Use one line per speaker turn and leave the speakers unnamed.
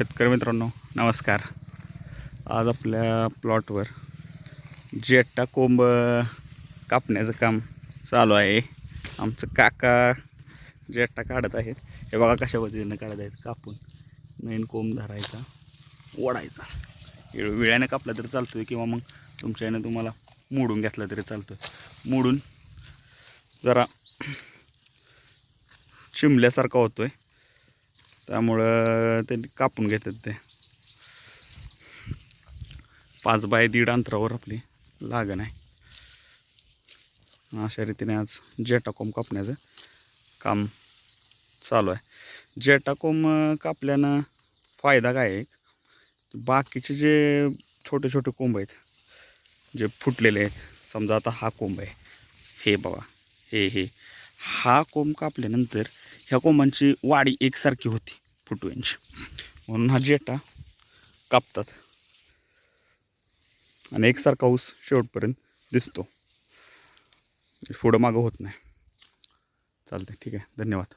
शेतकरी मित्रांनो नमस्कार. आज आपल्या प्लॉटवर जेट्टा कोंब कापण्याचं काम चालू आहे. आमचं काका जेट्टा काढत आहेत. हे बघा कशा पद्धतीनं काढत आहेत. कापून मेन कोंब धरायचा ओढायचा. वेळ- कापला तरी चालतो आहे किंवा मग तुमच्या यानं तुम्हाला मोडून घेतला तरी चालतो आहे मोडून जरा चिमल्यासारखा आहे त्यामुळं ते कापून घेतात ते. पाच बाय दीड अंतरावर आपली लागण आहे. अशा रीतीने आज जेटाकोम कापण्याचं काम चालू आहे. जेटाकोम कापल्यानं फायदा काय आहे? बाकीचे जे छोटे छोटे कोंब आहेत जे फुटलेले आहेत समजा आता हा कोंब आहे हे बघा हे हे. हा कोंब कापल्यानंतर ह्या कोंबांची वाढी एकसारखी होती. टू इंच म्हणून हा जेटा कापतात. आणि एकसारखा ऊस शेवटपर्यंत दिसतो. पुढं मागं होत नाही. चालतं ठीक आहे. धन्यवाद.